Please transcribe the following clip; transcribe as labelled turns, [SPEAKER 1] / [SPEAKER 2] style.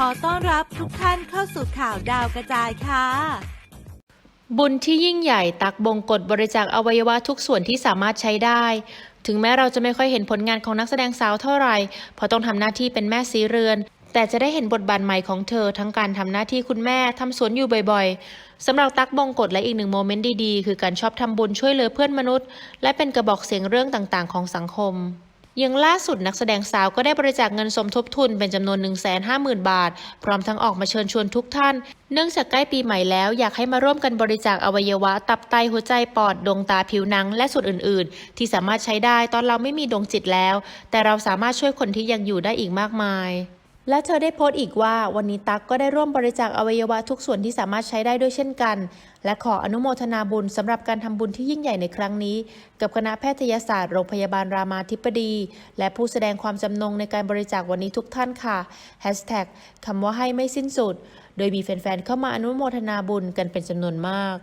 [SPEAKER 1] ขอต้อนรับทุกท่านเข้าสู่ข่าวดาวกระจายค่ะ
[SPEAKER 2] บุญที่ยิ่งใหญ่ตักบงกฎบริจาคอวัยวะทุกส่วนที่สามารถใช้ได้ ถึงแม้เราจะไม่ค่อยเห็นผลงานของนักแสดงสาวเท่าไหร่เพราะต้องทำหน้าที่เป็นแม่สีเรือน แต่จะได้เห็นบทบาทใหม่ของเธอ ทั้งการทำหน้าที่คุณแม่ทำสวนอยู่บ่อยๆสำหรับตักบงกฎและอีกหนึ่งโมเมนต์ดีๆ คือการชอบทำบุญช่วยเหลือเพื่อนมนุษย์ และเป็นกระบอกเสียงเรื่องต่างๆ ของสังคม ยังล่าสุดนักแสดงสาวก็ได้บริจาคเงินสมทบทุนเป็นจำนวน 150,000 บาท พร้อมทั้งออกมาเชิญชวนทุกท่าน เนื่องจากใกล้ปีใหม่แล้วอยากให้มาร่วมกันบริจาคอวัยวะ ตับไตหัวใจปอด ดวงตาผิวหนัง และส่วนอื่น ๆ ที่สามารถใช้ได้ตอนเราไม่มีดวงจิตแล้ว แต่เราสามารถช่วยคนที่ยังอยู่ได้อีกมากมาย และเธอได้โพสต์อีกว่าวันนี้ตั๊กก็ได้ร่วมบริจาคอวัยวะทุกส่วนที่สามารถใช้ได้ด้วยเช่นกัน และขออนุโมทนาบุญสำหรับการทำบุญที่ยิ่งใหญ่ในครั้งนี้ กับคณะแพทยศาสตร์โรงพยาบาลรามาธิบดี และผู้แสดงความจำนงในการบริจาควันนี้ทุกท่านค่ะ Hashtag คำว่าให้ไม่สิ้นสุด โดยมีแฟนๆเข้ามาอนุโมทนาบุญกันเป็นจำนวนมาก